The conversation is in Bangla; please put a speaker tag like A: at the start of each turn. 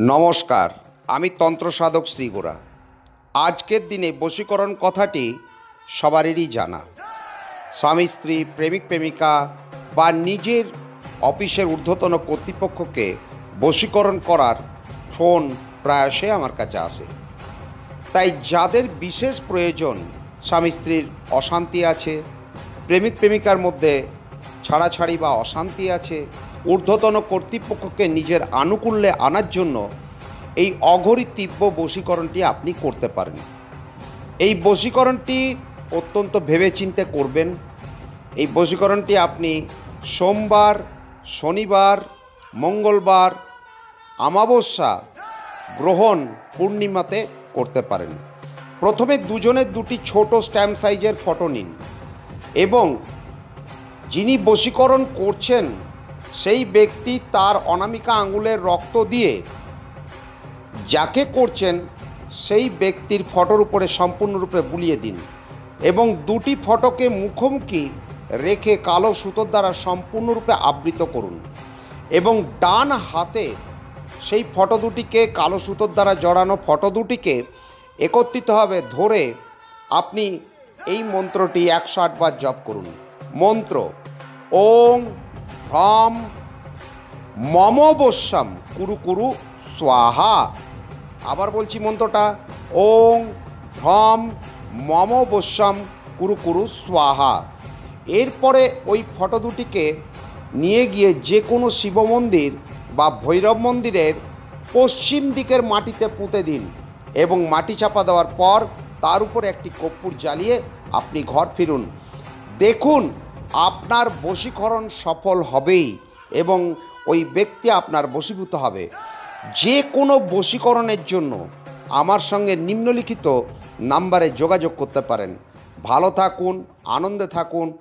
A: নমস্কার, আমি তন্ত্র সাধক শ্রীগোড়া। আজকের দিনে বশীকরণ কথাটি সবারই জানা। স্বামী স্ত্রী, প্রেমিক প্রেমিকা বা নিজের অফিসের ঊর্ধ্বতন কর্তৃপক্ষকে বশীকরণ করার ফোন প্রায়শই আমার কাছে আসে। তাই যাদের বিশেষ প্রয়োজন স্বামী স্ত্রীর অশান্তি আছে, প্রেমিক প্রেমিকার মধ্যে ছাড়াছাড়ি বা অশান্তি আছে ঊর্ধ্বতন কর্তৃপক্ষকে নিজের আনুকূল্যে আনার জন্য এই অঘরি তীব্র বশীকরণটি আপনি করতে পারেন। এই বশীকরণটি অত্যন্ত ভেবেচিন্তে করবেন। এই বশীকরণটি আপনি সোমবার, শনিবার, মঙ্গলবার, আমাবস্যা, গ্রহণ, পূর্ণিমাতে করতে পারেন। প্রথমে দুজনের দুটি ছোট স্ট্যাম্প সাইজের ফটো নিন এবং যিনি বশীকরণ করছেন সেই ব্যক্তি তার অনামিকা আঙুলের রক্ত দিয়ে যাকে করছেন, সেই ব্যক্তির ফটোর উপরে সম্পূর্ণরূপে বুলিয়ে দিন এবং দুটি ফটোকে মুখোমুখি রেখে কালো সুতোর দ্বারা সম্পূর্ণরূপে আবৃত করুন এবং ডান হাতে সেই ফটো দুটিকে, কালো সুতোর দ্বারা জড়ানো ফটো দুটিকে একত্রিতভাবে ধরে আপনি এই মন্ত্রটি একশো আটবার জপ করুন। মন্ত্র ওং হ্রম মম বস্যাম কুরু কুরু স্বাহা। আবার বলছি মন্ত্রটা, ওং ভ্রম মম বস্যাম কুরু কুরু স্বাহা। এরপরে ওই ফটো দুটিকে নিয়ে গিয়ে যে কোনো শিব মন্দির বা ভৈরব মন্দিরের পশ্চিম দিকের মাটিতে পুঁতে দিন এবং মাটি চাপা দেওয়ার পর তার উপরে একটি কর্পূর জ্বালিয়ে আপনি ঘর ফিরুন। দেখুন আপনার বশীকরণ সফল হবেই এবং ওই ব্যক্তি আপনার বশীভূত হবে। যে কোনো বশীকরণের জন্য আমার সঙ্গে নিম্নলিখিত নাম্বারে যোগাযোগ করতে পারেন। ভালো থাকুন, আনন্দে থাকুন